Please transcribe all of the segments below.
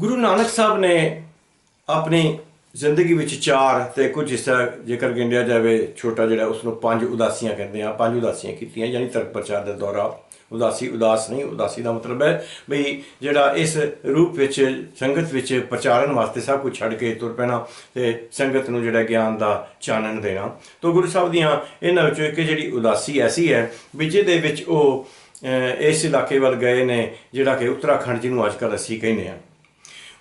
ਗੁਰੂ ਨਾਨਕ ਸਾਹਿਬ ਨੇ ਆਪਣੀ ਜ਼ਿੰਦਗੀ ਵਿੱਚ ਚਾਰ ਤੇ ਕੁਝ ਹਿੱਸਾ ਜੇਕਰ ਗਿਣਿਆ ਜਾਵੇ, ਛੋਟਾ ਜਿਹੜਾ ਉਸ ਨੂੰ ਪੰਜ ਉਦਾਸੀਆਂ ਕਹਿੰਦੇ ਆ ਪੰਜ ਉਦਾਸੀਆਂ ਕੀਤੀਆਂ, ਯਾਨੀ ਤਰਕ ਪ੍ਰਚਾਰ ਦੇ ਦੌਰਾ। ਉਦਾਸੀ, ਉਦਾਸ ਨਹੀਂ, ਉਦਾਸੀ ਦਾ ਮਤਲਬ ਹੈ ਵੀ ਜਿਹੜਾ ਇਸ ਰੂਪ ਵਿੱਚ, ਸੰਗਤ ਵਿੱਚ ਪ੍ਰਚਾਰਨ ਵਾਸਤੇ ਸਭ ਕੁਝ ਛੱਡ ਕੇ ਤੁਰ ਪੈਣਾ ਤੇ ਸੰਗਤ ਨੂੰ ਜਿਹੜਾ ਗਿਆਨ ਦਾ ਚਾਨਣ ਦੇਣਾ। ਤੋਂ ਗੁਰੂ ਸਾਹਿਬ ਦੀਆਂ ਇਹਨਾਂ ਵਿੱਚੋਂ ਇੱਕ ਜਿਹੜੀ ਉਦਾਸੀ ਐਸੀ ਹੈ ਵੀ ਜਿਹਦੇ ਵਿੱਚ ਉਹ ਇਸ ਇਲਾਕੇ ਵੱਲ ਗਏ ਨੇ, ਜਿਹੜਾ ਕਿ ਉੱਤਰਾਖੰਡ ਜਿਹਨੂੰ ਅੱਜ ਕੱਲ੍ਹ ਅਸੀਂ ਕਹਿੰਦੇ ਆ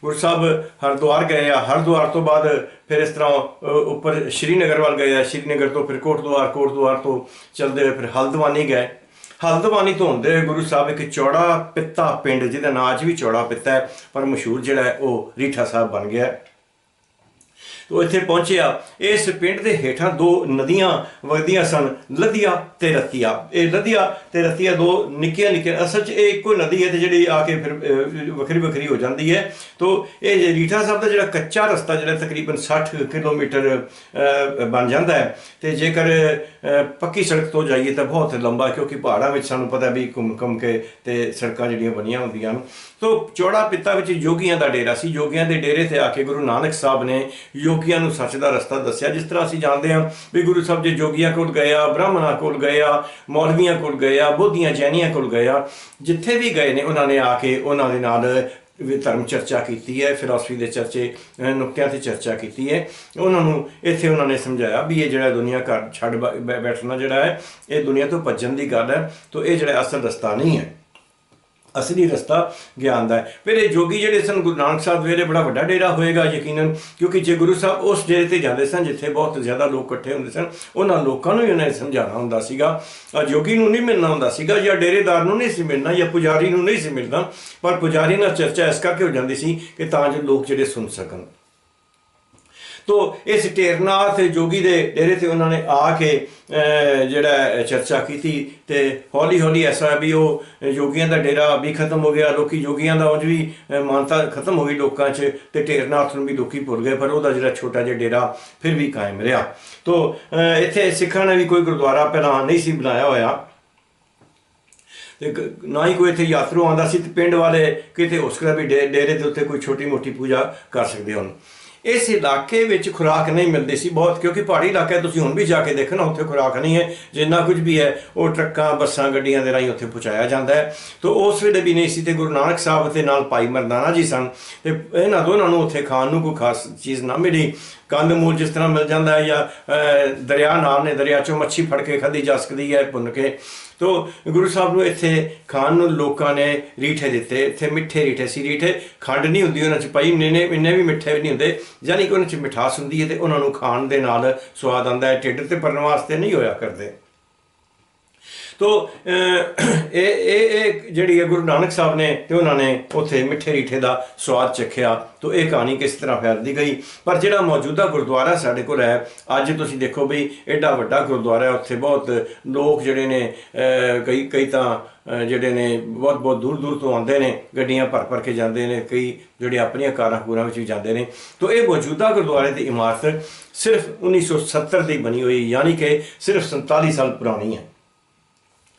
ਗੁਰੂ ਸਾਹਿਬ ਹਰਿਦੁਆਰ ਗਏ ਆ। ਹਰਿਦੁਆਰ ਤੋਂ ਬਾਅਦ ਫਿਰ ਇਸ ਤਰ੍ਹਾਂ ਉੱਪਰ ਸ਼੍ਰੀਨਗਰ ਵੱਲ ਗਏ ਆ। ਸ਼੍ਰੀਨਗਰ ਤੋਂ ਫਿਰ ਕੋਟਦੁਆਰ ਕੋਟਦੁਆਰ ਤੋਂ ਚਲਦੇ ਹੋਏ ਫਿਰ ਹਲਦਵਾਨੀ ਗਏ। ਹਲਦਵਾਨੀ ਤੋਂ ਹੁੰਦੇ ਹੋਏ ਗੁਰੂ ਸਾਹਿਬ ਇੱਕ ਚੌੜਾ ਪਿੱਤਾ ਪਿੰਡ, ਜਿਹਦਾ ਨਾਂ ਅੱਜ ਵੀ ਚੌੜਾ ਪਿੱਤਾ ਹੈ, ਪਰ ਮਸ਼ਹੂਰ ਜਿਹੜਾ ਹੈ, ਉਹ ਰੀਠਾ ਸਾਹਿਬ ਬਣ ਗਿਆ ਹੈ। ਉਹ ਇੱਥੇ ਪਹੁੰਚਿਆ। ਇਸ ਪਿੰਡ ਦੇ ਹੇਠਾਂ ਦੋ ਨਦੀਆਂ ਵਗਦੀਆਂ ਸਨ ਲਧੀਆ ਤੇ ਰਤੀਆ। ਇਹ ਲਧੀਆ ਤੇ ਰਤੀਆ ਦੋ ਨਿੱਕੀਆਂ ਨਿੱਕੀਆਂ, ਅਸਲ 'ਚ ਇਹ ਇੱਕੋ ਨਦੀ ਹੈ ਤੇ ਜਿਹੜੀ ਆ ਕੇ ਫਿਰ ਵੱਖਰੀ ਵੱਖਰੀ ਹੋ ਜਾਂਦੀ ਹੈ। ਤੋ ਇਹ ਰੀਠਾ ਸਾਹਿਬ ਦਾ ਜਿਹੜਾ ਕੱਚਾ ਰਸਤਾ, ਜਿਹੜਾ ਤਕਰੀਬਨ 60 ਕਿਲੋਮੀਟਰ ਬਣ ਜਾਂਦਾ ਹੈ, ਤੇ ਜੇਕਰ ਪੱਕੀ ਸੜਕ ਤੋਂ ਜਾਈਏ ਤਾਂ ਬਹੁਤ ਲੰਬਾ ਕਿਉਂਕਿ ਪਹਾੜਾਂ ਵਿੱਚ ਸਾਨੂੰ ਪਤਾ ਵੀ ਘੁੰਮ ਘੁੰਮ ਕੇ ਤੇ ਸੜਕਾਂ ਜਿਹੜੀਆਂ ਬਣੀਆਂ ਹੁੰਦੀਆਂ ਹਨ। ਤੋ ਚੌੜਾ ਪਿੱਤਾ ਵਿੱਚ ਯੋਗੀਆਂ ਦਾ ਡੇਰਾ ਸੀ। ਯੋਗੀਆਂ ਦੇ ਡੇਰੇ ਤੇ ਆ ਕੇ ਗੁਰੂ ਨਾਨਕ ਸਾਹਿਬ ਨੇ ਯੋਗੀਆਂ ਨੂੰ ਸੱਚ ਦਾ ਰਸਤਾ ਦੱਸਿਆ। ਜਿਸ ਤਰ੍ਹਾਂ ਅਸੀਂ ਜਾਣਦੇ ਹਾਂ ਵੀ ਗੁਰੂ ਸਾਹਿਬ ਜੇ ਜੋਗੀਆਂ ਕੋਲ ਗਿਆ ਬ੍ਰਾਹਮਣਾਂ ਕੋਲ ਗਿਆ ਆ, ਮੌਲਵੀਆਂ ਕੋਲ ਗਿਆ ਆ, ਬੋਧੀਆਂ ਜੈਨੀਆਂ ਕੋਲ ਗਿਆ ਜਿੱਥੇ ਵੀ ਗਏ ਨੇ ਉਹਨਾਂ ਨੇ ਆ ਕੇ ਉਹਨਾਂ ਦੇ ਨਾਲ ਵੀ ਧਰਮ ਚਰਚਾ ਕੀਤੀ ਹੈ, ਫਿਲਾਸਫੀ ਦੇ ਚਰਚੇ ਨੁਕਤਿਆਂ ਤੇ ਚਰਚਾ ਕੀਤੀ ਹੈ। ਉਹਨਾਂ ਨੂੰ ਇੱਥੇ ਉਹਨਾਂ ਨੇ ਸਮਝਾਇਆ ਵੀ ਇਹ ਜਿਹੜਾ ਦੁਨੀਆ ਘਰ ਛੱਡ ਬ- ਬੈ- ਬੈਠਣਾ ਜਿਹੜਾ ਹੈ, ਇਹ ਦੁਨੀਆ ਤੋਂ ਭੱਜਣ ਦੀ ਗੱਲ ਹੈ, ਤੋਂ ਇਹ ਜਿਹੜਾ ਅਸਲ ਰਸਤਾ ਨਹੀਂ ਹੈ। ਅਸਲੀ ਰਸਤਾ ਗਿਆਨ ਦਾ ਹੈ। ਫਿਰ ਇਹ ਜੋਗੀ ਜਿਹੜੇ ਸਨ, ਗੁਰੂ ਨਾਨਕ ਸਾਹਿਬ ਵੇਲੇ ਬੜਾ ਵੱਡਾ ਡੇਰਾ ਹੋਏਗਾ ਯਕੀਨਨ, ਕਿਉਂਕਿ ਜੇ ਗੁਰੂ ਸਾਹਿਬ ਉਸ ਡੇਰੇ ਤੇ ਜਾਂਦੇ ਸਨ, ਜਿੱਥੇ ਬਹੁਤ ਜ਼ਿਆਦਾ ਲੋਕ ਇਕੱਠੇ ਹੁੰਦੇ ਸਨ, ਉਹਨਾਂ ਲੋਕਾਂ ਨੂੰ ਹੀ ਉਹਨਾਂ ਨੇ ਸਮਝਾਉਣਾ ਹੁੰਦਾ ਸੀਗਾ। ਜੋਗੀ ਨੂੰ ਨਹੀਂ ਮਿਲਣਾ ਹੁੰਦਾ ਸੀਗਾ, ਜਾਂ ਡੇਰੇਦਾਰ ਨੂੰ ਨਹੀਂ ਸੀ ਮਿਲਣਾ, ਜਾਂ ਪੁਜਾਰੀ ਨੂੰ ਨਹੀਂ ਸੀ ਮਿਲਣਾ, ਪਰ ਪੁਜਾਰੀ ਨਾਲ ਚਰਚਾ ਇਸ ਕਰਕੇ ਹੋ ਜਾਂਦੀ ਸੀ ਕਿ ਤਾਂ ਜੋ ਲੋਕ ਜਿਹੜੇ ਸੁਣ ਸਕਣ। ਤੋ ਇਸ ਢੇਰਨਾਥ ਜੋਗੀ ਦੇ ਡੇਰੇ ਤੇ ਉਹਨਾਂ ਨੇ ਆ ਕੇ ਜਿਹੜਾ ਚਰਚਾ ਕੀਤੀ ਤੇ ਹੌਲੀ ਹੌਲੀ ਐਸਾ ਵੀ ਉਹ ਜੋਗੀਆਂ ਦਾ ਡੇਰਾ ਵੀ ਖਤਮ ਹੋ ਗਿਆ, ਲੋਕੀ ਜੋਗੀਆਂ ਦਾ ਉਂਝ ਵੀ ਮਾਨਤਾ ਖਤਮ ਹੋ ਗਈ ਲੋਕਾਂ 'ਚ ਤੇ ਢੇਰਨਾਥ ਨੂੰ ਵੀ ਲੋਕੀ ਭੁੱਲ ਗਏ, ਪਰ ਉਹਦਾ ਜਿਹੜਾ ਛੋਟਾ ਜਿਹਾ ਡੇਰਾ ਫਿਰ ਵੀ ਕਾਇਮ ਰਿਹਾ। ਤੋ ਇੱਥੇ ਸਿੱਖਾਂ ਨੇ ਵੀ ਕੋਈ ਗੁਰਦੁਆਰਾ ਪਹਿਲਾਂ ਨਹੀਂ ਸੀ ਬਣਾਇਆ ਹੋਇਆ। ਤੇ ਨਾ ਹੀ ਕੋਈ ਇੱਥੇ ਯਾਤਰੂ ਆਉਂਦਾ ਸੀ ਤੇ ਪਿੰਡ ਵਾਲੇ ਕਿਤੇ ਹੋ ਸਕਦਾ ਵੀ ਡੇ- ਡੇਰੇ ਦੇ ਉੱਤੇ ਕੋਈ ਛੋਟੀ ਮੋਟੀ ਪੂਜਾ ਕਰ ਸਕਦੇ ਹਨ ਇਸ ਇਲਾਕੇ ਵਿੱਚ ਖੁਰਾਕ ਨਹੀਂ ਮਿਲਦੀ ਸੀ ਬਹੁਤ ਕਿਉਂਕਿ ਪਹਾੜੀ ਇਲਾਕਾ ਹੈ, ਤੁਸੀਂ ਹੁਣ ਵੀ ਜਾ ਕੇ ਦੇਖਣਾ ਉੱਥੇ ਖੁਰਾਕ ਨਹੀਂ ਹੈ ਜਿੰਨਾ ਕੁਝ ਵੀ ਹੈ ਉਹ ਟਰੱਕਾਂ ਬੱਸਾਂ ਗੱਡੀਆਂ ਦੇ ਰਾਹੀਂ ਉੱਥੇ ਪਹੁੰਚਾਇਆ ਜਾਂਦਾ ਹੈ। ਤੋਂ ਉਸ ਵੇਲੇ ਵੀ ਨਹੀਂ ਸੀ ਤੇ ਗੁਰੂ ਨਾਨਕ ਸਾਹਿਬ ਦੇ ਨਾਲ ਭਾਈ ਮਰਦਾਨਾ ਜੀ ਸਨ ਤੇ ਇਹਨਾਂ ਦੋਨਾਂ ਨੂੰ ਉੱਥੇ ਖਾਣ ਨੂੰ ਕੋਈ ਖਾਸ ਚੀਜ਼ ਨਾ ਮਿਲੀ। ਕੰਦ ਮੂਲ ਜਿਸ ਤਰ੍ਹਾਂ ਮਿਲ ਜਾਂਦਾ ਹੈ ਜਾਂ ਦਰਿਆ ਨਾਲ ਨੇ ਦਰਿਆ ਚੋਂ ਮੱਛੀ ਫੜ ਕੇ ਖਾਧੀ ਜਾ ਸਕਦੀ ਹੈ, ਭੁੰਨ ਕੇ। ਤੋ ਗੁਰੂ ਸਾਹਿਬ ਨੂੰ ਇੱਥੇ ਖਾਣ ਨੂੰ ਲੋਕਾਂ ਨੇ ਰੀਠੇ ਦਿੱਤੇ। ਇੱਥੇ ਮਿੱਠੇ ਰੀਠੇ ਸੀ। ਰੀਠੇ ਖੰਡ ਨਹੀਂ ਹੁੰਦੀ ਉਹਨਾਂ ਚ ਪਈ, ਇੰਨੇ ਇੰਨੇ ਵੀ ਮਿੱਠੇ ਵੀ ਨਹੀਂ ਹੁੰਦੇ। ਯਾਨੀ ਕਿ ਉਹਨਾਂ ਚ ਮਿਠਾਸ ਹੁੰਦੀ ਹੈ ਤੇ ਉਹਨਾਂ ਨੂੰ ਖਾਣ ਦੇ ਨਾਲ ਸਵਾਦ ਆਉਂਦਾ ਹੈ। ਢਿੱਡ ਤੇ ਭਰਨ ਵਾਸਤੇ ਨਹੀਂ ਹੋਇਆ ਕਰਦੇ। ਤੋ ਇਹ ਇਹ ਜਿਹੜੀ ਹੈ ਗੁਰੂ ਨਾਨਕ ਸਾਹਿਬ ਨੇ ਤੇ ਉਹਨਾਂ ਨੇ ਉੱਥੇ ਮਿੱਠੇ ਰੀਠੇ ਦਾ ਸਵਾਦ ਚੱਖਿਆ। ਤੋ, ਇਹ ਕਹਾਣੀ ਕਿਸ ਤਰ੍ਹਾਂ ਫੈਲਦੀ ਗਈ? ਪਰ ਜਿਹੜਾ ਮੌਜੂਦਾ ਗੁਰਦੁਆਰਾ ਸਾਡੇ ਕੋਲ ਹੈ, ਅੱਜ ਤੁਸੀਂ ਦੇਖੋ ਵੀ ਐਡਾ ਵੱਡਾ ਗੁਰਦੁਆਰਾ ਹੈ, ਉੱਥੇ ਬਹੁਤ ਲੋਕ ਜਿਹੜੇ ਨੇ ਕਈ ਕਈ ਤਾਂ ਜਿਹੜੇ ਨੇ ਬਹੁਤ ਬਹੁਤ ਦੂਰ ਦੂਰ ਤੋਂ ਆਉਂਦੇ ਨੇ, ਗੱਡੀਆਂ ਭਰ ਭਰ ਕੇ ਜਾਂਦੇ ਨੇ, ਕਈ ਜਿਹੜੇ ਆਪਣੀਆਂ ਕਾਰਾਂ ਕੂਰਾਂ ਵਿੱਚ ਵੀ ਜਾਂਦੇ ਨੇ। ਤੋ, ਇਹ ਮੌਜੂਦਾ ਗੁਰਦੁਆਰੇ ਦੀ ਇਮਾਰਤ ਸਿਰਫ 1970 ਦੀ ਬਣੀ ਹੋਈ, ਯਾਨੀ ਕਿ ਸਿਰਫ 47 ਸਾਲ ਪੁਰਾਣੀ ਹੈ।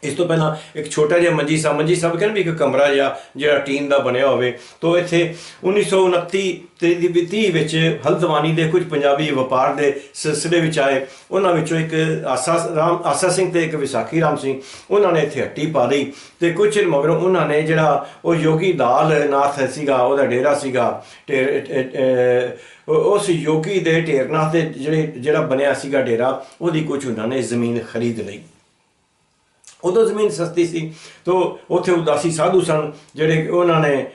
ਇਸ ਤੋਂ ਪਹਿਲਾਂ ਇੱਕ ਛੋਟਾ ਜਿਹਾ ਮੰਜੀ ਸਾਹਿਬ ਮੰਜੀ ਸਾਹਿਬ ਕਹਿੰਦੇ ਵੀ ਇੱਕ ਕਮਰਾ ਜਿਹਾ, ਜਿਹੜਾ ਟੀਨ ਦਾ ਬਣਿਆ ਹੋਵੇ। ਤੋਂ ਇੱਥੇ 1929 ਤੇ ਦੀ ਵੀ 30 ਵਿੱਚ ਹਲਦਵਾਨੀ ਦੇ ਕੁਝ ਪੰਜਾਬੀ ਵਪਾਰ ਦੇ ਸਿਲਸਿਲੇ ਵਿੱਚ ਆਏ। ਉਹਨਾਂ ਵਿੱਚੋਂ ਇੱਕ ਆਸਾ ਰਾਮ, ਆਸਾ ਸਿੰਘ ਤੇ ਇੱਕ ਵਿਸਾਖੀ ਰਾਮ ਸਿੰਘ, ਉਹਨਾਂ ਨੇ ਇੱਥੇ ਹੱਟੀ ਪਾ ਲਈ ਤੇ ਕੁਝ ਚਿਰ ਮਗਰੋਂ ਉਹਨਾਂ ਨੇ ਜਿਹੜਾ ਉਹ ਯੋਗੀ ਲਾਲ ਨਾਥ ਸੀਗਾ, ਉਹਦਾ ਡੇਰਾ ਸੀਗਾ, ਢੇਰ ਉਸ ਯੋਗੀ ਦੇ ਢੇਰਨਾਥ ਦੇ ਜਿਹੜੇ, ਜਿਹੜਾ ਬਣਿਆ ਸੀਗਾ ਡੇਰਾ, ਉਹਦੀ ਕੁਝ ਉਹਨਾਂ ਨੇ ਜ਼ਮੀਨ ਖਰੀਦ ਲਈ। ਉਦੋਂ ਜ਼ਮੀਨ ਸਸਤੀ ਸੀ। ਤੋਂ ਉੱਥੇ ਉਦਾਸੀ ਸਾਧੂ ਸਨ, ਜਿਹੜੇ ਉਹਨਾਂ ਨੇ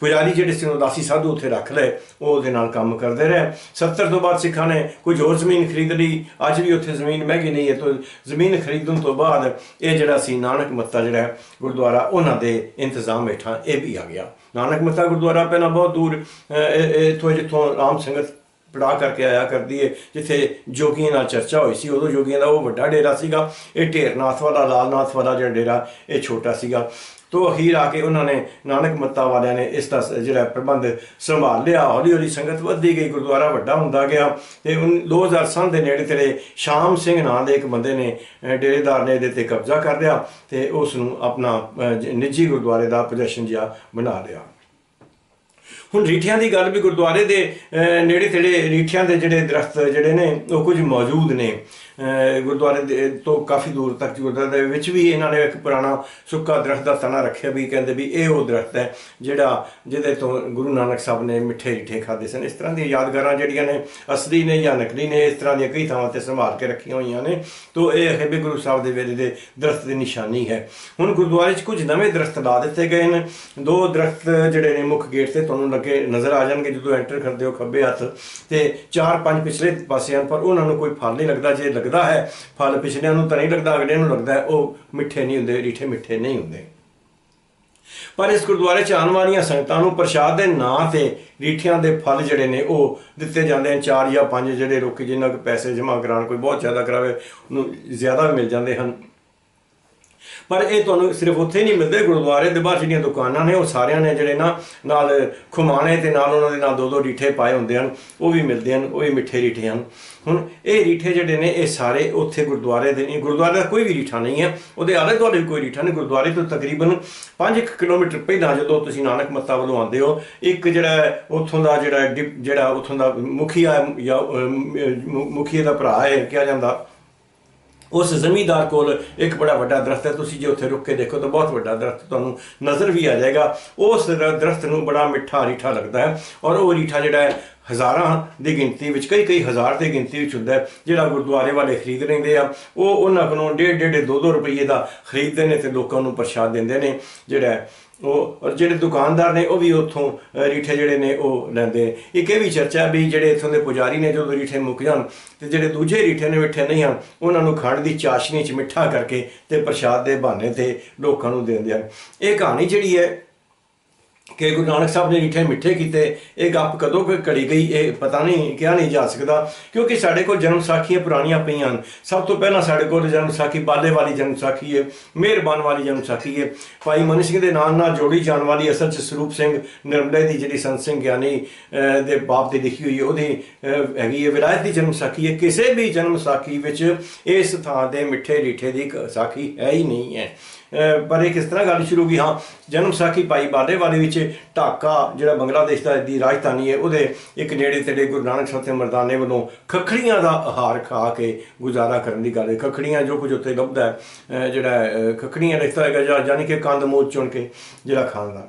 ਪੁਜਾਰੀ ਜਿਹੜੇ ਸੀ, ਉਦਾਸੀ ਸਾਧੂ ਉੱਥੇ ਰੱਖ ਲਏ। ਉਹ ਉਹਦੇ ਨਾਲ ਕੰਮ ਕਰਦੇ ਰਹੇ। 70 ਤੋਂ ਬਾਅਦ ਸਿੱਖਾਂ ਨੇ ਕੁਝ ਹੋਰ ਜ਼ਮੀਨ ਖਰੀਦ ਲਈ। ਅੱਜ ਵੀ ਉੱਥੇ ਜ਼ਮੀਨ ਮਹਿੰਗੀ ਨਹੀਂ ਹੈ। ਤੋਂ ਜ਼ਮੀਨ ਖਰੀਦਣ ਤੋਂ ਬਾਅਦ ਇਹ ਜਿਹੜਾ ਸੀ ਨਾਨਕ ਮੱਤਾ ਜਿਹੜਾ ਗੁਰਦੁਆਰਾ, ਉਹਨਾਂ ਦੇ ਇੰਤਜ਼ਾਮ ਹੇਠਾਂ ਇਹ ਵੀ ਆ ਗਿਆ। ਨਾਨਕ ਮੱਤਾ ਗੁਰਦੁਆਰਾ ਪਹਿਲਾਂ ਬਹੁਤ ਦੂਰ ਇਹ- ਇੱਥੋਂ ਜਿੱਥੋਂ ਆਮ ਸੰਗਤ ਪੜਾ ਕਰਕੇ ਆਇਆ ਕਰਦੀ ਹੈ ਜਿੱਥੇ ਜੋਗੀਆਂ ਨਾਲ ਚਰਚਾ ਹੋਈ ਸੀ, ਉਦੋਂ ਜੋਗੀਆਂ ਦਾ ਉਹ ਵੱਡਾ ਡੇਰਾ ਸੀਗਾ, ਇਹ ਢੇਰਨਾਥ ਵਾਲਾ ਲਾਲਨਾਥ ਵਾਲਾ ਜਿਹੜਾ ਡੇਰਾ, ਇਹ ਛੋਟਾ ਸੀਗਾ। ਤੋਂ ਅਖੀਰ ਆ ਕੇ ਉਹਨਾਂ ਨੇ ਨਾਨਕ ਮੱਤਾ ਵਾਲਿਆਂ ਨੇ ਇਸ ਦਾ ਸ- ਜਿਹੜਾ ਪ੍ਰਬੰਧ ਸੰਭਾਲ ਲਿਆ। ਹੌਲੀ ਹੌਲੀ ਸੰਗਤ ਵੱਧਦੀ ਗਈ, ਗੁਰਦੁਆਰਾ ਵੱਡਾ ਹੁੰਦਾ ਗਿਆ ਤੇ ਉਨ- 2000 ਸਾਲ ਦੇ ਨੇੜੇ ਤੇੜੇ ਸ਼ਾਮ ਸਿੰਘ ਨਾਂ ਦੇ ਇੱਕ ਬੰਦੇ ਨੇ ਡੇਰੇਦਾਰ ਨੇ ਇਹਦੇ ਤੇ ਕਬਜ਼ਾ ਕਰ ਲਿਆ ਤੇ ਉਸ ਨੂੰ ਆਪਣਾ ਨਿੱਜੀ ਗੁਰਦੁਆਰੇ ਦਾ ਪੋਜੀਸ਼ਨ ਜਿਹਾ ਬਣਾ ਲਿਆ। ਹੁਣ ਰੀਠਿਆਂ ਦੀ ਗੱਲ ਵੀ ਗੁਰਦੁਆਰੇ ਦੇ ਨੇੜੇ ਤੇੜੇ ਰੀਠਿਆਂ ਦੇ ਜਿਹੜੇ ਦਰਖਤ ਜਿਹੜੇ ਨੇ, ਉਹ ਕੁਝ ਮੌਜੂਦ ਨੇ। ਗੁਰਦੁਆਰੇ ਦੇ ਤੋਂ ਕਾਫੀ ਦੂਰ ਤੱਕ ਗੁਰਦੁਆਰੇ ਦੇ ਵਿੱਚ ਵੀ ਇਹਨਾਂ ਨੇ ਇੱਕ ਪੁਰਾਣਾ ਸੁੱਕਾ ਦਰਖਤ ਦਾ ਤਣਾ ਰੱਖਿਆ ਵੀ ਕਹਿੰਦੇ ਵੀ ਇਹ ਉਹ ਦਰਖਤ ਹੈ ਜਿਹੜਾ ਜਿਹਦੇ ਤੋਂ ਗੁਰੂ ਨਾਨਕ ਸਾਹਿਬ ਨੇ ਮਿੱਠੇ ਰੀਠੇ ਖਾਦੇ ਸਨ। ਇਸ ਤਰ੍ਹਾਂ ਦੀਆਂ ਯਾਦਗਾਰਾਂ ਜਿਹੜੀਆਂ ਨੇ, ਅਸਲੀ ਨੇ ਜਾਂ ਨਕਲੀ ਨੇ, ਇਸ ਤਰ੍ਹਾਂ ਦੀਆਂ ਕਈ ਥਾਵਾਂ ਤੇ ਸੰਭਾਲ ਕੇ ਰੱਖੀਆਂ ਹੋਈਆਂ ਨੇ। ਤੋਂ ਇਹ ਹੈ ਵੀ ਗੁਰੂ ਸਾਹਿਬ ਦੇ ਵੇਲੇ ਦੇ ਦਰਖਤ ਦੀ ਨਿਸ਼ਾਨੀ ਹੈ। ਹੁਣ ਗੁਰਦੁਆਰੇ 'ਚ ਕੁਝ ਨਵੇਂ ਦਰਖਤ ਲਾ ਦਿੱਤੇ ਗਏ ਨੇ। ਦੋ ਦਰਖਤ ਜਿਹੜੇ ਨੇ ਮੁੱਖ ਗੇਟ ਤੇ ਤੁਹਾਨੂੰ ਲੱਗੇ ਨਜ਼ਰ ਆ ਜਾਣਗੇ। ਜਦੋਂ ਐਂਟਰ ਕਰਦੇ ਹੋ ਖੱਬੇ ਹੱਥ ਤੇ ਚਾਰ ਪੰਜ ਪਿਛਲੇ ਪਾਸੇ ਹਨ ਪਰ ਉਹਨਾਂ ਨੂੰ ਕੋਈ ਫਲ ਨਹੀਂ ਲੱਗਦਾ। ਜੇ ਲੱਗਦਾ ਹੈ, ਫਲ ਪਿਛਲਿਆਂ ਨੂੰ ਤਾਂ ਨਹੀਂ ਲੱਗਦਾ, ਅਗਲਿਆਂ ਨੂੰ ਲੱਗਦਾ ਉਹ ਮਿੱਠੇ ਨਹੀਂ ਹੁੰਦੇ, ਰੀਠੇ ਮਿੱਠੇ ਨਹੀਂ ਹੁੰਦੇ। ਪਰ ਇਸ ਗੁਰਦੁਆਰੇ ਚ ਆਉਣ ਵਾਲੀਆਂ ਸੰਗਤਾਂ ਨੂੰ ਪ੍ਰਸ਼ਾਦ ਦੇ ਨਾਂ ਤੇ ਰੀਠਿਆਂ ਦੇ ਫਲ ਜਿਹੜੇ ਨੇ, ਉਹ ਦਿੱਤੇ ਜਾਂਦੇ ਨੇ ਚਾਰ ਜਾਂ ਪੰਜ ਜਿਹੜੇ ਲੋਕ ਜਿਨ੍ਹਾਂ ਕੋ ਪੈਸੇ ਜਮ੍ਹਾਂ ਕਰਾਉਣ, ਕੋਈ ਬਹੁਤ ਜ਼ਿਆਦਾ ਕਰਾਵੇ, ਉਹਨੂੰ ਜ਼ਿਆਦਾ ਮਿਲ ਜਾਂਦੇ ਹਨ। ਪਰ ਇਹ ਤੁਹਾਨੂੰ ਸਿਰਫ ਉੱਥੇ ਹੀ ਨਹੀਂ ਮਿਲਦੇ, ਗੁਰਦੁਆਰੇ ਦੇ ਬਾਹਰ ਜਿਹੜੀਆਂ ਦੁਕਾਨਾਂ ਨੇ, ਉਹ ਸਾਰਿਆਂ ਨੇ ਜਿਹੜੇ ਨਾ ਨਾਲ ਖੁਮਾਣੇ ਤੇ ਨਾਲ ਉਹਨਾਂ ਦੇ ਨਾਲ ਦੋ ਦੋ ਰੀਠੇ ਪਾਏ ਹੁੰਦੇ ਹਨ, ਉਹ ਵੀ ਮਿਲਦੇ ਹਨ, ਉਹ ਵੀ ਮਿੱਠੇ ਰੀਠੇ ਹਨ। ਹੁਣ ਇਹ ਰੀਠੇ ਜਿਹੜੇ ਨੇ, ਇਹ ਸਾਰੇ ਉੱਥੇ ਗੁਰਦੁਆਰੇ ਦੇ ਨਹੀਂ ਗੁਰਦੁਆਰੇ ਦਾ ਕੋਈ ਵੀ ਰੀਠਾ ਨਹੀਂ ਹੈ, ਉਹਦੇ ਆਲੇ ਦੁਆਲੇ ਵੀ ਕੋਈ ਰੀਠਾ ਨਹੀਂ। ਗੁਰਦੁਆਰੇ ਤੋਂ ਤਕਰੀਬਨ 5 ਕਿਲੋਮੀਟਰ ਪਹਿਲਾਂ ਜਦੋਂ ਤੁਸੀਂ ਨਾਨਕ ਮੱਤਾ ਵੱਲੋਂ ਆਉਂਦੇ ਹੋ, ਇੱਕ ਜਿਹੜਾ ਉੱਥੋਂ ਦਾ ਜਿਹੜਾ ਡਿਪ- ਜਿਹੜਾ ਉੱਥੋਂ ਦਾ ਮੁਖੀਆ ਹੈ ਜਾਂ ਮੁਖੀਏ ਦਾ ਭਰਾ ਹੈ, ਕਿਹਾ ਜਾਂਦਾ ਉਸ ਜ਼ਮੀਂਦਾਰ ਕੋਲ ਇੱਕ ਬੜਾ ਵੱਡਾ ਦਰਖਤ ਹੈ। ਤੁਸੀਂ ਜੇ ਉੱਥੇ ਰੁੱਕ ਕੇ ਦੇਖੋ ਤਾਂ ਬਹੁਤ ਵੱਡਾ ਦਰਖਤ ਤੁਹਾਨੂੰ ਨਜ਼ਰ ਵੀ ਆ ਜਾਏਗਾ। ਉਸ ਦਰ- ਦਰਖਤ ਨੂੰ ਬੜਾ ਮਿੱਠਾ ਰੀਠਾ ਲੱਗਦਾ ਹੈ ਔਰ ਉਹ ਰੀਠਾ ਜਿਹੜਾ ਹੈ, ਹਜ਼ਾਰਾਂ ਦੀ ਗਿਣਤੀ ਵਿੱਚ, ਕਈ ਕਈ ਹਜ਼ਾਰ ਦੀ ਗਿਣਤੀ ਵਿੱਚ ਹੁੰਦਾ ਜਿਹੜਾ ਗੁਰਦੁਆਰੇ ਵਾਲੇ ਖਰੀਦ ਲੈਂਦੇ ਆ। ਉਹ ਉਹਨਾਂ ਕੋਲੋਂ ਡੇਢ ਡੇਢ, ਦੋ ਦੋ ਰੁਪਏ ਦਾ ਖਰੀਦਦੇ ਨੇ ਤੇ ਲੋਕਾਂ ਨੂੰ ਪ੍ਰਸ਼ਾਦ ਦਿੰਦੇ ਨੇ। ਜਿਹੜਾ ਉਹ, ਔਰ ਜਿਹੜੇ ਦੁਕਾਨਦਾਰ ਨੇ, ਉਹ ਵੀ ਉੱਥੋਂ ਰੀਠੇ ਜਿਹੜੇ ਨੇ, ਉਹ ਲੈਂਦੇ। ਇੱਕ ਇਹ ਵੀ ਚਰਚਾ ਵੀ ਜਿਹੜੇ ਇੱਥੋਂ ਦੇ ਪੁਜਾਰੀ ਨੇ, ਜਦੋਂ ਰੀਠੇ ਮੁੱਕ ਜਾਣ, ਤੇ ਜਿਹੜੇ ਦੂਜੇ ਰੀਠੇ ਨੇ, ਮਿੱਠੇ ਨਹੀਂ ਹਨ, ਉਹਨਾਂ ਨੂੰ ਖੰਡ ਦੀ ਚਾਸ਼ਨੀ 'ਚ ਮਿੱਠਾ ਕਰਕੇ ਤੇ ਪ੍ਰਸ਼ਾਦ ਦੇ ਬਹਾਨੇ ਤੇ ਲੋਕਾਂ ਨੂੰ ਦਿੰਦੇ ਹਨ। ਇਹ ਕਹਾਣੀ ਜਿਹੜੀ ਹੈ ਕਿ ਗੁਰੂ ਨਾਨਕ ਸਾਹਿਬ ਨੇ ਰੀਠੇ ਮਿੱਠੇ ਕੀਤੇ, ਇਹ ਗੱਪ ਕਦੋਂ ਕੁ ਘੜੀ ਗਈ, ਇਹ ਪਤਾ ਨਹੀਂ, ਕਿਹਾ ਨਹੀਂ ਜਾ ਸਕਦਾ। ਕਿਉਂਕਿ ਸਾਡੇ ਕੋਲ ਜਨਮ ਸਾਖੀਆਂ ਪੁਰਾਣੀਆਂ ਪਈਆਂ ਹਨ। ਸਭ ਤੋਂ ਪਹਿਲਾਂ ਸਾਡੇ ਕੋਲ ਜਨਮ ਸਾਖੀ ਬਾਲੇ ਵਾਲੀ ਜਨਮ ਸਾਖੀ ਹੈ ਮਿਹਰਬਾਨ ਵਾਲੀ ਜਨਮ ਸਾਖੀ ਹੈ ਭਾਈ ਮਨੀ ਸਿੰਘ ਦੇ ਨਾਂ ਨਾਲ ਜੋੜੀ ਜਾਣ ਵਾਲੀ ਅਸਲ ਚ ਸਰੂਪ ਸਿੰਘ ਨਿਰਮਲੇ ਦੀ ਜਿਹੜੀ ਸੰਤ ਸਿੰਘ ਗਿਆਨੀ ਦੇ ਬਾਪ ਦੀ ਲਿਖੀ ਹੋਈ ਹੈ ਉਹਦੀ ਹੈਗੀ ਹੈ ਵਿਰਾਇਤ ਦੀ ਜਨਮ ਸਾਖੀ ਹੈ ਕਿਸੇ ਵੀ ਜਨਮ ਸਾਖੀ ਵਿੱਚ ਇਸ ਥਾਂ ਦੇ ਮਿੱਠੇ ਰੀਠੇ ਦੀ ਇੱਕ ਸਾਖੀ ਹੈ ਹੀ ਨਹੀਂ ਹੈ। ਪਰ ਇਹ ਕਿਸ ਤਰ੍ਹਾਂ ਗੱਲ ਸ਼ੁਰੂ ਹੋਈ? ਹਾਂ, ਜਨਮ ਸਾਖੀ ਭਾਈ ਬਾਲੇ ਵਾਲੇ ਵਿੱਚ ਢਾਕਾ, ਜਿਹੜਾ ਬੰਗਲਾਦੇਸ਼ ਦਾ ਦੀ ਰਾਜਧਾਨੀ ਹੈ, ਉਹਦੇ ਇੱਕ ਨੇੜੇ ਤੇੜੇ ਗੁਰੂ ਨਾਨਕ ਸਾਹਿਬ ਦੇ ਮਰਦਾਨੇ ਵੱਲੋਂ ਖਖੜੀਆਂ ਦਾ ਆਹਾਰ ਖਾ ਕੇ ਗੁਜ਼ਾਰਾ ਕਰਨ ਦੀ ਗੱਲ ਹੈ। ਖਖੜੀਆਂ ਜੋ ਕੁਝ ਉੱਥੇ ਲੱਭਦਾ ਹੈ ਜਿਹੜਾ, ਅਹ ਖਖੜੀਆਂ ਰਿਸ਼ਤਾ ਹੈਗਾ, ਜਾਂ ਯਾਨੀ ਕਿ ਕੰਦ ਮੂਚ ਚੁਣ ਕੇ ਜਿਹੜਾ ਖਾਣ ਦਾ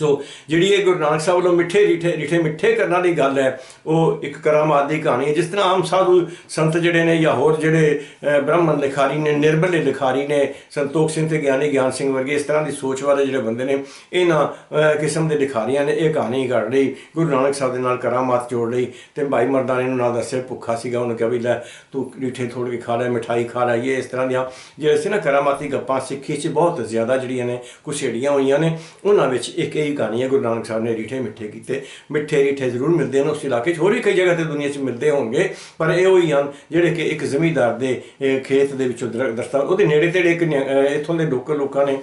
ਸੋ ਜਿਹੜੀ ਇਹ ਗੁਰੂ ਨਾਨਕ ਸਾਹਿਬ ਵੱਲੋਂ ਮਿੱਠੇ ਰੀਠੇ ਰੀਠੇ ਮਿੱਠੇ ਕਰਨ ਵਾਲੀ ਗੱਲ ਹੈ, ਉਹ ਇੱਕ ਕਰਾਮਾਤ ਦੀ ਕਹਾਣੀ ਹੈ, ਜਿਸ ਤਰ੍ਹਾਂ ਆਮ ਸਾਧੂ ਸੰਤ ਜਿਹੜੇ ਨੇ ਜਾਂ ਹੋਰ ਜਿਹੜੇ ਬ੍ਰਾਹਮਣ ਲਿਖਾਰੀ ਨੇ ਨਿਰਮਲੇ ਲਿਖਾਰੀ ਨੇ ਸੰਤੋਖ ਸਿੰਘ ਤੇ ਗਿਆਨੀ ਗਿਆਨ ਸਿੰਘ ਵਰਗੇ ਇਸ ਤਰ੍ਹਾਂ ਦੀ ਸੋਚ ਵਾਲੇ ਜਿਹੜੇ ਬੰਦੇ ਨੇ, ਇਹਨਾਂ ਕਿਸਮ ਦੇ ਲਿਖਾਰੀਆਂ ਨੇ ਇਹ ਕਹਾਣੀ ਘੜ ਲਈ, ਗੁਰੂ ਨਾਨਕ ਸਾਹਿਬ ਦੇ ਨਾਲ ਕਰਾਮਾਤ ਜੋੜ ਲਈ, ਤੇ ਭਾਈ ਮਰਦਾਨੇ ਨੂੰ ਨਾ ਦੱਸੇ ਭੁੱਖਾ ਸੀਗਾ, ਉਹਨੂੰ ਕਿਹਾ ਵੀ ਲੈ ਤੂੰ ਰੀਠੇ ਥੋੜ ਕੇ ਖਾ ਲੈ, ਮਿਠਾਈ ਖਾ ਲੈ, ਇਹ ਇਸ ਤਰ੍ਹਾਂ ਦੀਆਂ ਜਿਹੜੇ ਸੀ ਨਾ ਕਰਾਮਾਤੀ ਗੱਪਾਂ ਸਿੱਖੀ 'ਚ ਬਹੁਤ ਜ਼ਿਆਦਾ ਜਿਹੜੀਆਂ ਨੇ ਕੁਛੇੜੀਆਂ ਹੋਈਆਂ ਨੇ, ਉਹਨਾਂ ਵਿੱਚ ਇੱਕ ਇਹ ਕਹਾਣੀ ਹੈ ਗੁਰੂ ਨਾਨਕ ਸਾਹਿਬ ਨੇ ਰੀਠੇ ਮਿੱਠੇ ਕੀਤੇ। ਮਿੱਠੇ ਰੀਠੇ ਜ਼ਰੂਰ ਮਿਲਦੇ ਹਨ, ਉਸ ਇਲਾਕੇ 'ਚ ਹੋਰ ਵੀ ਕਈ ਜਗ੍ਹਾ ਤੇ ਦੁਨੀਆ 'ਚ ਮਿਲਦੇ ਹੋਣਗੇ, ਪਰ ਇਹ ਉਹੀ ਹਨ ਜਿਹੜੇ ਕਿ ਇੱਕ ਜ਼ਮੀਂਦਾਰ ਦੇ ਖੇਤ ਦੇ ਵਿੱਚੋਂ ਦਰ- ਦਰਖਤਾਂ, ਉਹਦੇ ਨੇੜੇ ਤੇੜੇ ਇੱਕ ਨਿ- ਇੱਥੋਂ ਦੇ ਲੋਕਲ ਲੋਕਾਂ ਨੇ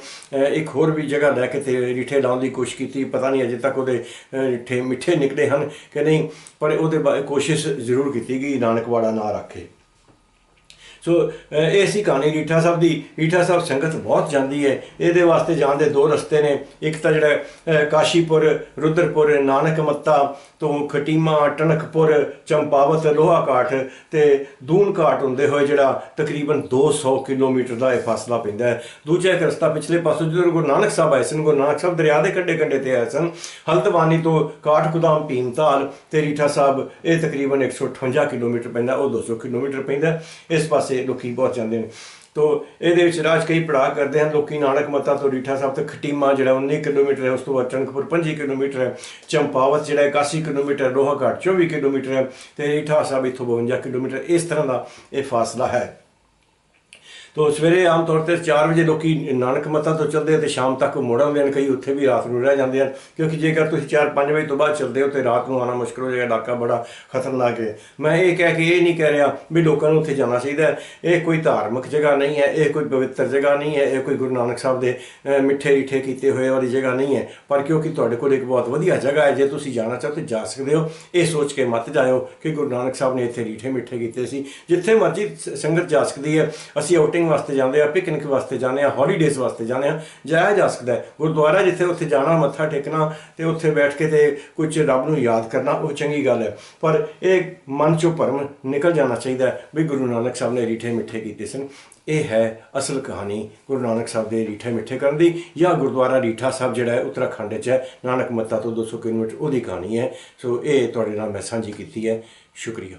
ਇੱਕ ਹੋਰ ਵੀ ਜਗ੍ਹਾ ਲੈ ਕੇ ਤੇ ਰੀਠੇ ਲਾਉਣ ਦੀ ਕੋਸ਼ਿਸ਼ ਕੀਤੀ। ਪਤਾ ਨਹੀਂ ਅਜੇ ਤੱਕ ਉਹਦੇ ਰੀਠੇ ਮਿੱਠੇ ਨਿਕਲੇ ਹਨ ਕਿ ਨਹੀਂ, ਪਰ ਉਹਦੇ ਬਾਰੇ ਕੋਸ਼ਿਸ਼ ਜ਼ਰੂਰ ਕੀਤੀ ਗਈ, ਨਾਨਕਵਾੜਾ ਨਾਂ ਰੱਖੇ। ਸੋ ਇਹ ਸੀ ਕਹਾਣੀ ਰੀਠਾ ਸਾਹਿਬ ਦੀ। ਰੀਠਾ ਸਾਹਿਬ ਸੰਗਤ ਬਹੁਤ ਜਾਂਦੀ ਹੈ। ਇਹਦੇ ਵਾਸਤੇ ਜਾਣ ਦੇ ਦੋ ਰਸਤੇ ਨੇ। ਇੱਕ ਤਾਂ ਜਿਹੜਾ ਕਾਸ਼ੀਪੁਰ, ਰੁਦਰਪੁਰ, ਨਾਨਕ ਮੱਤਾ ਤੋਂ ਖਟੀਮਾ ਟਣਕਪੁਰ ਚੰਪਾਵਤ ਲੋਹਾ ਘਾਟ ਤੇ ਦੂਨ ਘਾਟ ਹੁੰਦੇ ਹੋਏ ਜਿਹੜਾ ਤਕਰੀਬਨ 200 ਕਿਲੋਮੀਟਰ ਦਾ ਇਹ ਫਾਸਲਾ ਪੈਂਦਾ ਹੈ। ਦੂਜਾ ਇੱਕ ਰਸਤਾ ਪਿਛਲੇ ਪਾਸੋਂ ਜਦੋਂ ਗੁਰੂ ਨਾਨਕ ਸਾਹਿਬ ਆਏ ਸਨ, ਗੁਰੂ ਨਾਨਕ ਸਾਹਿਬ ਦਰਿਆ ਦੇ ਕੰਢੇ ਕੰਢੇ ਤੇ ਆਏ ਸਨ, ਹਲਦਵਾਨੀ ਤੋਂ ਕਾਠ ਕਾਠਗੋਦਾਮ, ਭੀਮਤਾਲ ਤੇ ਰੀਠਾ ਸਾਹਿਬ, ਇਹ ਤਕਰੀਬਨ 158 ਕਿਲੋਮੀਟਰ ਪੈਂਦਾ, ਉਹ 200 ਕਿਲੋਮੀਟਰ ਪੈਂਦਾ। ਇਸ ਪਾਸੇ ਲੋਕੀ ਬਹੁਤ ਜਾਂਦੇ ਨੇ। ਤੋ ਇਹਦੇ ਵਿੱਚ ਰਾਜ ਕਈ ਪੜਾਅ ਕਰਦੇ ਹਨ। ਲੋਕੀ ਨਾਨਕ ਮੱਤਾ ਤੋਂ ਰੀਠਾ ਸਾਹਿਬ ਤੇ ਖਟੀਮਾ ਜਿਹੜਾ 19 ਕਿਲੋਮੀਟਰ ਹੈ, ਉਸ ਤੋਂ ਬਾਅਦ ਚੰਕਪੁਰ 25 ਕਿਲੋਮੀਟਰ ਹੈ, ਚੰਪਾਵਤ ਜਿਹੜਾ 81 ਕਿਲੋਮੀਟਰ ਲੋਹਾ ਘਾਟ 24 ਕਿਲੋਮੀਟਰ ਹੈ ਤੇ ਰੀਠਾ ਸਾਹਿਬ ਇੱਥੋਂ 52 ਕਿਲੋਮੀਟਰ। ਇਸ ਤਰ੍ਹਾਂ ਦਾ ਇਹ ਫਾਸਲਾ ਹੈ। ਤੋ ਸਵੇਰੇ ਆਮ ਤੌਰ ਤੇ 4 ਵਜੇ ਲੋਕੀ ਨਾਨਕ ਮੱਤਾ ਤੋਂ ਚੱਲਦੇ ਆ ਤੇ ਸ਼ਾਮ ਤੱਕ ਮੁੜ ਆਉਂਦੇ ਹਨ ਕਈ ਉੱਥੇ ਵੀ ਰਾਤ ਨੂੰ ਰਹਿ ਜਾਂਦੇ ਹਨ। ਕਿਉਂਕਿ ਜੇਕਰ ਤੁਸੀਂ 4-5 ਵਜੇ ਤੋਂ ਬਾਅਦ ਚੱਲਦੇ ਹੋ ਤੇ ਰਾਤ ਨੂੰ ਆਣਾ ਮੁਸ਼ਕਲ ਹੋ ਜਾਏਗਾ ਇਲਾਕਾ ਬੜਾ ਖਤਰਨਾਕ ਹੈ। ਮੈਂ ਇਹ ਕਹਿ ਕੇ ਇਹ ਨਹੀਂ ਕਹਿ ਰਿਹਾ ਵੀ ਲੋਕਾਂ ਨੂੰ ਉੱਥੇ ਜਾਣਾ ਚਾਹੀਦਾ ਇਹ ਕੋਈ ਧਾਰਮਿਕ ਜਗ੍ਹਾ ਨਹੀਂ ਹੈ, ਇਹ ਕੋਈ ਪਵਿੱਤਰ ਜਗ੍ਹਾ ਨਹੀਂ ਹੈ, ਇਹ ਕੋਈ ਗੁਰੂ ਨਾਨਕ ਸਾਹਿਬ ਦੇ ਮਿੱਠੇ ਰੀਠੇ ਕੀਤੇ ਹੋਏ ਵਾਲੀ ਜਗ੍ਹਾ ਨਹੀਂ ਹੈ। ਪਰ ਕਿਉਂਕਿ ਤੁਹਾਡੇ ਕੋਲ ਇੱਕ ਬਹੁਤ ਵਧੀਆ ਜਗ੍ਹਾ ਹੈ, ਜੇ ਤੁਸੀਂ ਜਾਣਾ ਚਾਹੋ ਤੇ ਜਾ ਸਕਦੇ ਹੋ। ਇਹ ਸੋਚ ਕੇ ਮਤ ਜਾਇਓ ਕਿ ਗੁਰੂ ਨਾਨਕ ਸਾਹਿਬ ਨੇ ਇੱਥੇ ਰੀਠੇ ਮਿੱਠੇ ਕੀਤੇ ਸੀ। ਜਿੱਥੇ ਮਰਜ਼ੀ ਸੰਗਤ ਜਾ ਸਕਦੀ ਹੈ। ਅਸੀਂ ਆਊਟਿੰਗ ਆਊਟਿੰਗ ਵਾਸਤੇ ਜਾਂਦੇ ਆ ਪਿਕਨਿਕ ਵਾਸਤੇ ਜਾਂਦੇ ਆ ਹੌਲੀਡੇਜ਼ ਵਾਸਤੇ ਜਾਂਦੇ ਆ, ਜਾਇਆ ਜਾ ਸਕਦਾ ਹੈ। ਗੁਰਦੁਆਰਾ ਜਿੱਥੇ ਉੱਥੇ ਜਾਣਾ, ਮੱਥਾ ਟੇਕਣਾ ਤੇ ਉੱਥੇ ਬੈਠ ਕੇ ਤੇ ਕੁਝ ਰੱਬ ਨੂੰ ਯਾਦ ਕਰਨਾ, ਉਹ ਚੰਗੀ ਗੱਲ ਹੈ। ਪਰ ਇਹ ਮਨ ਚੋਂ ਭਰਮ ਨਿਕਲ ਜਾਣਾ ਚਾਹੀਦਾ ਹੈ ਵੀ ਗੁਰੂ ਨਾਨਕ ਸਾਹਿਬ ਨੇ ਰੀਠੇ ਮਿੱਠੇ ਕੀਤੇ ਸਨ। ਇਹ ਹੈ ਅਸਲ ਕਹਾਣੀ ਗੁਰੂ ਨਾਨਕ ਸਾਹਿਬ ਦੇ ਰੀਠੇ ਮਿੱਠੇ ਕਰਨ ਦੀ ਜਾਂ ਗੁਰਦੁਆਰਾ ਰੀਠਾ ਸਾਹਿਬ ਜਿਹੜਾ ਹੈ ਉੱਤਰਾਖੰਡ 'ਚ ਹੈ। ਨਾਨਕ ਮੱਤਾ ਤੋਂ 200 ਕਿਲੋਮੀਟਰ ਉਹਦੀ ਕਹਾਣੀ ਹੈ। ਸੋ ਇਹ ਤੁਹਾਡੇ ਨਾਲ ਮੈਂ ਸਾਂਝੀ ਕੀਤੀ ਹੈ। ਸ਼ੁਕਰੀਆ।